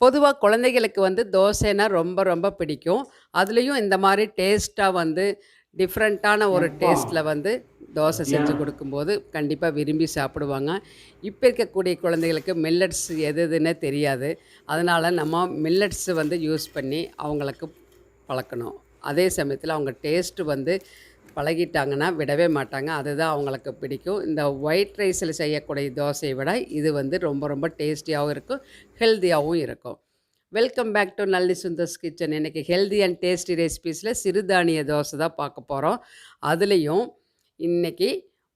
பொதுவா குழந்தைகளுக்கு வந்து தோசைன்னா ரொம்ப ரொம்ப பிடிக்கும். அதுலயும் இந்த மாரி டேஸ்ட்டா வந்து டிஃப்ரெண்ட்டான ஒரு டேஸ்ட்ல வந்து தோசை செஞ்சு குடுக்கும்போது கண்டிப்பா விரும்பி சாப்பிடுவாங்க. இப்ப இருக்கக்கூடிய குழந்தைகளுக்கு மில்லட்ஸ் எது எதுன்னே தெரியாது. அதனால நம்ம மில்லட்ஸ் வந்து யூஸ் பண்ணி அவங்களுக்கு பழக்கணும். அதே சமயத்தில அவங்க டேஸ்ட் வந்து பழகிட்டாங்கன்னா விடவே மாட்டாங்க. அதுதான் அவங்களுக்கு பிடிக்கும். இந்த ஒயிட் ரைஸில் செய்யக்கூடிய தோசையை விட இது வந்து ரொம்ப ரொம்ப டேஸ்டியாகவும் இருக்கும். ஹெல்த்தியாகவும் இருக்கும். Welcome back to Nalli Sundar's kitchen. இன்றைக்கி ஹெல்தி அண்ட் டேஸ்டி ரெசிபீஸில் சிறுதானிய தோசை தான் பார்க்க போகிறோம் அதுலேயும் இன்னைக்கு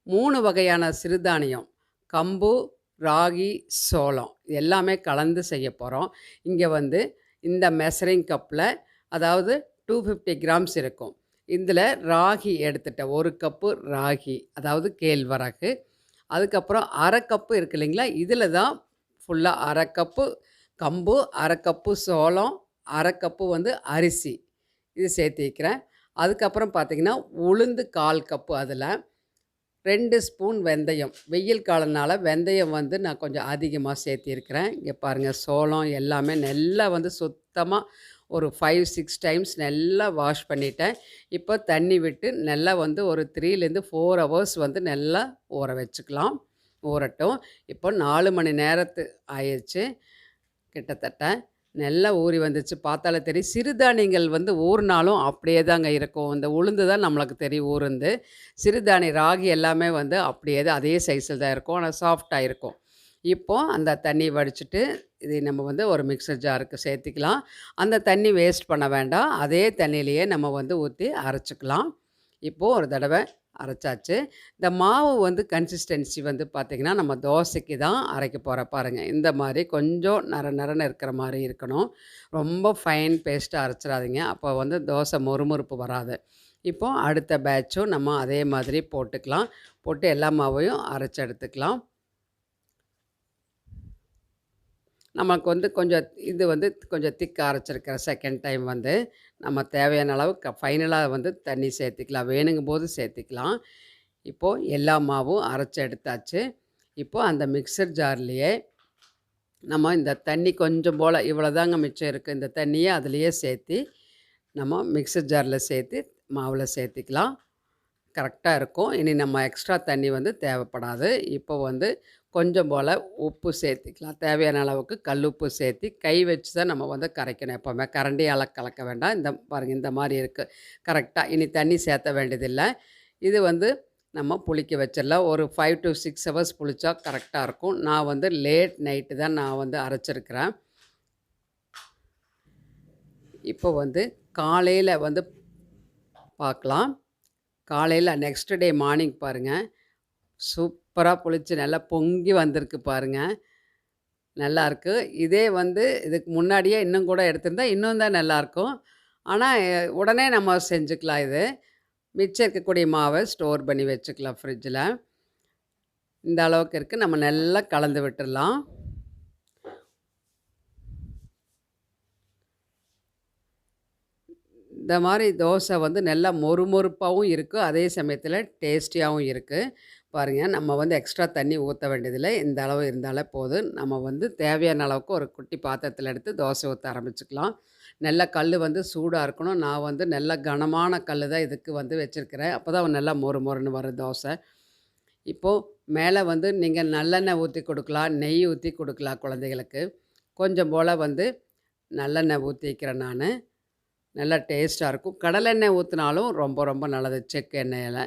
மூணு வகையான சிறுதானியம். கம்பு, ராகி, சோளம் எல்லாமே கலந்து செய்ய போகிறோம் இங்கே வந்து இந்த மெசரிங் கப்பில் அதாவது 250 கிராம்ஸ் இருக்கும். இதில் ராகி எடுத்துட்டேன். ஒரு கப்பு ராகி அதாவது கேழ்வரகு. அதுக்கப்புறம் அரை கப்பு இருக்கு இல்லைங்களா? இதில் தான் ஃபுல்லாக அரை கப்பு கம்பு, அரை கப்பு சோளம், அரை கப்பு வந்து அரிசி. இது சேர்த்திக்கிறேன். அதுக்கப்புறம் பார்த்தீங்கன்னா, உளுந்து 1/4 கப்பு அதில் ரெண்டு ஸ்பூன் வெந்தயம். வெயில் காலனால் வெந்தயம் வந்து நான் கொஞ்சம் அதிகமாக சேர்த்திருக்கிறேன். இங்கே பாருங்கள் சோளம் எல்லாமே நல்லா வந்து சுத்தமாக ஒரு 5, 6 டைம்ஸ் நல்லா வாஷ் பண்ணிட்டேன். இப்போ தண்ணி விட்டு நல்லா வந்து ஒரு 3லேருந்து 4 ஹவர்ஸ் வந்து நல்லா ஊற வச்சுக்கலாம். ஊறட்டும். இப்போ நாலு மணி நேரத்து ஆயிடுச்சு கிட்டத்தட்ட. நல்லா ஊறி வந்துச்சு. பார்த்தாலே தெரியும். சிறுதானியங்கள் வந்து ஊறுனாலும் அப்படியே தாங்க இருக்கும். இந்த உளுந்து தான் நம்மளுக்கு தெரியும் ஊருந்து சிறுதானிய ராகி எல்லாமே வந்து அப்படியே தான் அதே சைஸில் தான் இருக்கும். ஆனால் சாஃப்டாக இருக்கும். இப்போ அந்த தண்ணி வடிச்சுட்டு, இதை நம்ம வந்து ஒரு மிக்சர் ஜாருக்கு சேர்த்துக்கலாம். அந்த தண்ணி வேஸ்ட் பண்ண வேண்டாம். அதே தண்ணியிலேயே நம்ம வந்து ஊற்றி அரைச்சிக்கலாம் இப்போது ஒரு தடவை அரைச்சாச்சு. இந்த மாவு வந்து கன்சிஸ்டன்சி வந்து பார்த்திங்கன்னா நம்ம தோசைக்கு தான் அரைக்க போகிற பாருங்கள் இந்த மாதிரி கொஞ்சம் நர நரன்னு இருக்கிற மாதிரி இருக்கணும். ரொம்ப ஃபைன் பேஸ்ட்டாக அரைச்சிடாதீங்க அப்போ வந்து தோசை மொறுமொறுப்பு வராது. இப்போ அடுத்த பேட்சும் நம்ம அதே மாதிரி போட்டுக்கலாம். போட்டு எல்லா மாவையும் அரைச்சி எடுத்துக்கலாம். நமக்கு வந்து கொஞ்சம் இது வந்து கொஞ்சம் திக்க அரைச்சிருக்கிறேன் செகண்ட் டைம் வந்து. நம்ம தேவையான அளவு க வந்து தண்ணி சேர்த்துக்கலாம். வேணுங்கும்போது சேர்த்துக்கலாம். இப்போது எல்லா மாவும் அரைச்சி எடுத்தாச்சு. இப்போது அந்த மிக்சர் ஜார்லேயே நம்ம இந்த தண்ணி கொஞ்சம் போல இவ்வளோதாங்க மிச்சம் இருக்குது இந்த தண்ணியை அதுலேயே சேர்த்தி, நம்ம மிக்ஸர் ஜாரில் சேர்த்து மாவில் சேர்த்துக்கலாம். கரெக்டாக இருக்கும். இனி நம்ம எக்ஸ்ட்ரா தண்ணி வந்து தேவைப்படாது. இப்போ வந்து கொஞ்சம் போல் உப்பு சேர்த்திக்கலாம் தேவையான அளவுக்கு கல் உப்பு சேர்த்தி, கை வச்சு தான் நம்ம வந்து கரைக்கணும் எப்போவுமே கரண்டியால் கலக்க வேண்டாம். இந்த பாருங்க இந்த மாதிரி இருக்கு. கரெக்டாக இனி தண்ணி சேர்த்த வேண்டியதில்லை இது வந்து நம்ம புளிக்க வச்சிடலாம். ஒரு ஃபைவ் டூ சிக்ஸ் ஹவர்ஸ் புளிச்சா கரெக்டாக இருக்கும். நான் வந்து லேட் நைட்டு தான் நான் வந்து அரைச்சிருக்கிறேன். இப்போ வந்து காலையில் வந்து பார்க்கலாம். காலையில் நெக்ஸ்ட் டே மார்னிங் பாருங்க. சூப்பராக புளிச்சு நல்லா பொங்கி வந்திருக்கு பாருங்க. நல்லாயிருக்கு இதே வந்து இதுக்கு முன்னாடியே இன்னும் கூட எடுத்திருந்தா இன்னும் தான் நல்லாயிருக்கும். ஆனால் உடனே நம்ம செஞ்சுக்கலாம் இது. மிச்சம் இருக்கக்கூடிய மாவை ஸ்டோர் பண்ணி வச்சுக்கலாம் ஃப்ரிட்ஜில் இந்த அளவுக்கு இருக்குது நம்ம நல்லா கலந்து விட்டுடலாம் இந்த மாதிரி தோசை வந்து நல்லா மொறுமொறுப்பாகவும் இருக்குது அதே சமயத்தில் டேஸ்டியாகவும் இருக்குது பாருங்கள் நம்ம வந்து எக்ஸ்ட்ரா தண்ணி ஊற்ற வேண்டியதில்லை இந்த அளவு இருந்தாலே போதும். நம்ம வந்து தேவையான அளவுக்கு ஒரு குட்டி பாத்திரத்தில் எடுத்து தோசை ஊற்ற ஆரம்பிச்சுக்கலாம். நல்ல கல் வந்து சூடாக இருக்கணும். நான் வந்து நல்ல கனமான கல் தான் இதுக்கு வந்து வச்சுருக்குறேன் அப்போ தான் நல்லா மொறு மொறுன்னு வரும் தோசை. இப்போது மேலே வந்து நீங்கள் நல்லெண்ணெய் ஊற்றி கொடுக்கலாம் நெய் ஊற்றி கொடுக்கலாம் குழந்தைகளுக்கு. கொஞ்சம் போல் வந்து நல்லெண்ணெய் ஊற்றிக்கிறேன் நான் நல்லா டேஸ்ட்டாக இருக்கும். கடலெண்ணெய் ஊற்றினாலும் ரொம்ப ரொம்ப நல்லது. செக்கு எண்ணெயில்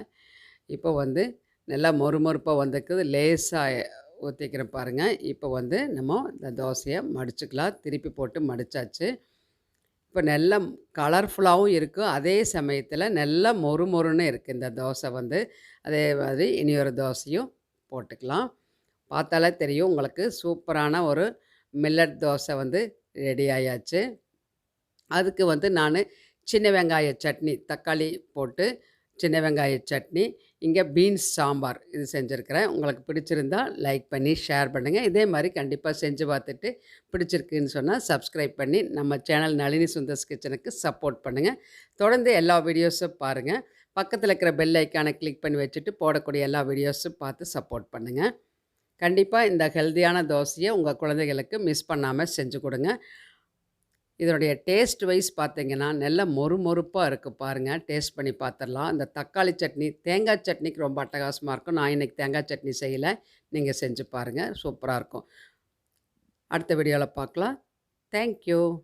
இப்போ வந்து நல்லா மொறுமொறுப்பாக வந்துக்குது லேஸாக ஊற்றிக்கிறேன் பாருங்கள் இப்போ வந்து நம்ம இந்த தோசையை மடிச்சுக்கலாம். திருப்பி போட்டு மடிச்சாச்சு. இப்போ நல்லா கலர்ஃபுல்லாகவும் இருக்கும் அதே சமயத்தில் நல்லா மொறு மொறுன்னு இருக்குது இந்த தோசை வந்து. அதே மாதிரி இனி ஒரு தோசையும் போட்டுக்கலாம். பார்த்தாலே தெரியும் உங்களுக்கு சூப்பரான ஒரு மில்லட் தோசை வந்து ரெடி ஆயாச்சு. அதுக்கு வந்து நான் சின்ன வெங்காய சட்னி, தக்காளி போட்டு சின்ன வெங்காய சட்னி, இங்கே பீன்ஸ் சாம்பார் இது செஞ்சுருக்கிறேன். உங்களுக்கு பிடிச்சிருந்தா லைக் பண்ணி, ஷேர் பண்ணுங்கள் இதே மாதிரி கண்டிப்பாக செஞ்சு பார்த்துட்டு பிடிச்சிருக்குன்னு சொன்னால் சப்ஸ்கிரைப் பண்ணி நம்ம சேனல் நளினி சுந்தர்ஸ் கிச்சனுக்கு சப்போர்ட் பண்ணுங்கள் தொடர்ந்து எல்லா வீடியோஸும் பாருங்கள் பக்கத்தில் இருக்கிற பெல் ஐக்கானை கிளிக் பண்ணி வச்சுட்டு போடக்கூடிய எல்லா வீடியோஸும் பார்த்து சப்போர்ட் பண்ணுங்கள் கண்டிப்பாக இந்த ஹெல்தியான தோசையை உங்கள் குழந்தைகளுக்கு மிஸ் பண்ணாமல் செஞ்சு கொடுங்க. இதனுடைய டேஸ்ட் வைஸ் பார்த்தீங்கன்னா நல்ல மொறு மொறுப்பாக இருக்குது பாருங்கள் டேஸ்ட் பண்ணி பார்த்துடலாம் இந்த தக்காளி சட்னி தேங்காய் சட்னிக்கு ரொம்ப அட்டகாசமாக இருக்கும். நான் இன்றைக்கி தேங்காய் சட்னி செய்யலை. நீங்கள் செஞ்சு பாருங்கள் சூப்பராக இருக்கும். அடுத்த வீடியோவில் பார்க்கலாம் தேங்க்யூ